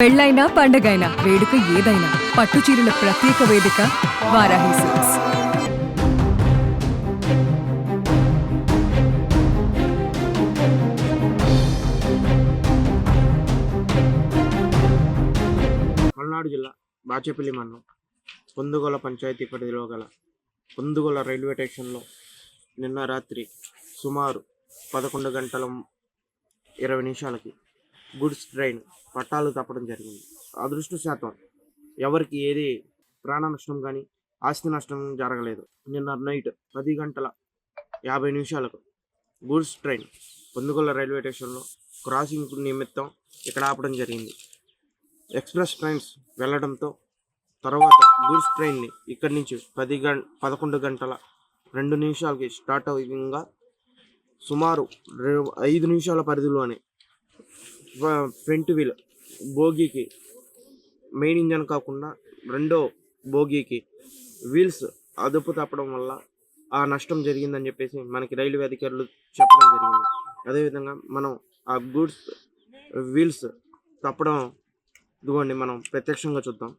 పెళ్ళైనా పండగైనా వేడుక ఏదైనా పట్టు చీరల ప్రత్యేక వేదిక వారాహి సిల్క్స్. పల్నాడు జిల్లా బాచేపల్లి మండలం పొందుగోల పంచాయతీ పరిధిలో గల పొందుగోల రైల్వే స్టేషన్లో నిన్న రాత్రి సుమారు పదకొండు గంటల ఇరవై నిమిషాలకి గుడ్స్ ట్రైన్ పట్టాలు తప్పడం జరిగింది. అదృష్టశాతం. ఎవరికి ఏది ప్రాణ నష్టం కానీ ఆస్తి నష్టం జరగలేదు. నిన్న నైట్ పది గంటల యాభై నిమిషాలకు గూడ్స్ ట్రైన్ పొందుగోల రైల్వే స్టేషన్లో క్రాసింగ్ నిమిత్తం ఇక్కడ ఆపడం జరిగింది. ఎక్స్ప్రెస్ ట్రైన్స్ వెళ్ళడంతో తర్వాత గూడ్స్ ట్రైన్ని ఇక్కడి నుంచి పది గం పదకొండు గంటల రెండు నిమిషాలకి స్టార్ట్ అవ్వగా సుమారు ఐదు నిమిషాల పరిధిలోనే ఫ్రంట్ వీల్ బోగీకి మెయిన్ ఇంజన్ కాకుండా రెండో బోగీకి వీల్స్ అదుపు తప్పడం వల్ల ఆ నష్టం జరిగిందని చెప్పేసి మనకి రైల్వే అధికారులు చెప్పడం జరిగింది. అదేవిధంగా మనం ఆ గూడ్స్ వీల్స్ తప్పడం ఇదిగోండి మనం ప్రత్యక్షంగా చూద్దాం.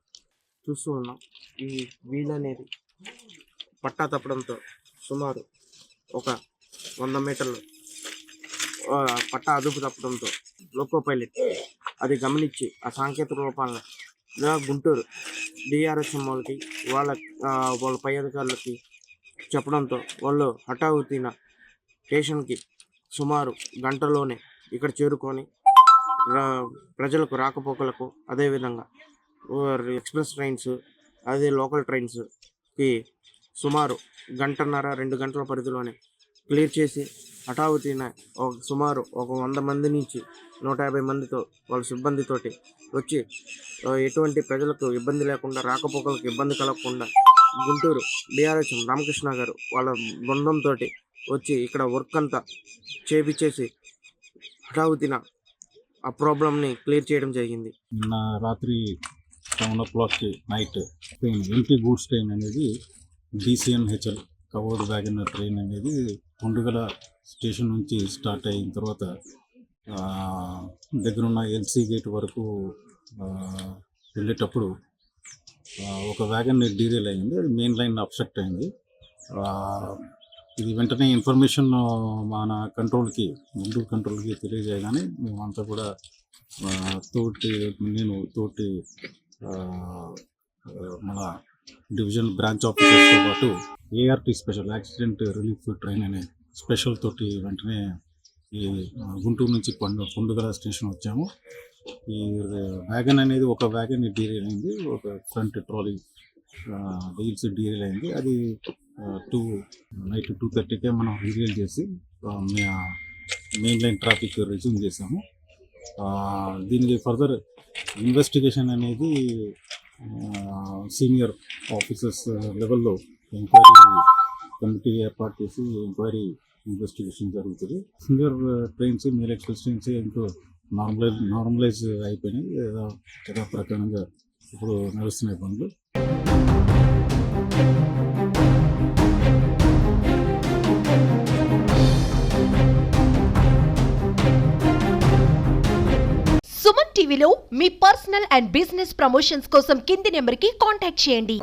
చూస్తూ ఉన్నాం. ఈ వీల్ అనేది పట్టా తప్పడంతో సుమారు ఒక వంద మీటర్లు పట్టా అదుపు తప్పడంతో లోకో పైలట్ అది గమనించి ఆ సాంకేతిక రూపాలను గుంటూరు డిఆర్ఎస్ఎం వాళ్ళకి వాళ్ళ వాళ్ళ పై అధికారులకి చెప్పడంతో వాళ్ళు హఠావుతిన స్టేషన్కి సుమారు గంటలోనే ఇక్కడ చేరుకొని రా- ప్రజలకు రాకపోకలకు అదేవిధంగా ఎక్స్ప్రెస్ ట్రైన్స్ అదే లోకల్ ట్రైన్స్కి సుమారు గంటన్నర రెండు గంటల పరిధిలోనే క్లియర్ చేసి హఠావుతిన ఒక సుమారు ఒక వంద మంది నుంచి నూట యాభై మందితో వాళ్ళ సిబ్బందితోటి వచ్చి ఎటువంటి ప్రజలకు ఇబ్బంది లేకుండా రాకపోకలకు ఇబ్బంది కలగకుండా గుంటూరు డిఆర్ఎస్ రామకృష్ణ గారు వాళ్ళ బృందంతో వచ్చి ఇక్కడ వర్క్ అంతా చేపించేసి హఠావుతిన ఆ ప్రాబ్లమ్ని క్లియర్ చేయడం జరిగింది. నిన్న రాత్రి సెవెన్ ఓ క్లాక్కి night train empty goods train అనేది డిసిఎంహెచ్ఎల్ కవర్డ్ వ్యాగన్ ట్రైన్ అనేది ఉండగల స్టేషన్ నుంచి స్టార్ట్ అయిన తర్వాత దగ్గరున్న ఎల్సీ గేట్ వరకు వెళ్ళేటప్పుడు ఒక వ్యాగన్ డీరేల్ అయింది. అది మెయిన్ లైన్ అబ్స్ట్రక్ట్ అయింది. ఇది వెంటనే ఇన్ఫర్మేషన్ మన కంట్రోల్కి ముందు కంట్రోల్కి తెలియజేయగానే మేమంతా కూడా తోటి నేను తోటి మన డివిజన్ బ్రాంచ్ ఆఫీసర్స్తో పాటు ART special accident relief train అనే స్పెషల్ తోటి వెంటనే ఈ గుంటూరు నుంచి పండు పండుగల స్టేషన్ వచ్చాము. ఈ వ్యాగన్ అనేది ఒక వ్యాగన్ డీరేల్ అయింది. ఒక ఫ్రంట్ ట్రాలీ వీల్స్ డీరేల్ అయింది. అది టూ నైట్ టూ థర్టీకే మనం రీరియల్ చేసి మెయిన్ లైన్ ట్రాఫిక్ రెజ్యూమ్ చేసాము. దీనికి ఫర్దర్ ఇన్వెస్టిగేషన్ అనేది సీనియర్ ఆఫీసర్స్ లెవెల్లో ఎంక్వైరీ కమిటీ ఏర్పాటు చేసి ఎంక్వైరీ ఇన్వెస్టిగేషన్ జరుగుతుంది. సింగర్ ట్రైన్స్ మెయిల్ ఎక్స్ప్రెస్ ట్రైన్స్ ఇంకో నార్మలైజ్ నార్మలైజ్ అయిపోయినాయి ఏదో ప్రకారంగా ఇప్పుడు నడుస్తున్నాయి పనులు. సుమన్ టీవీలో మీ పర్సనల్ అండ్ బిజినెస్ ప్రమోషన్స్ కోసం కింది నెంబర్కి కాంటాక్ట్ చేయండి.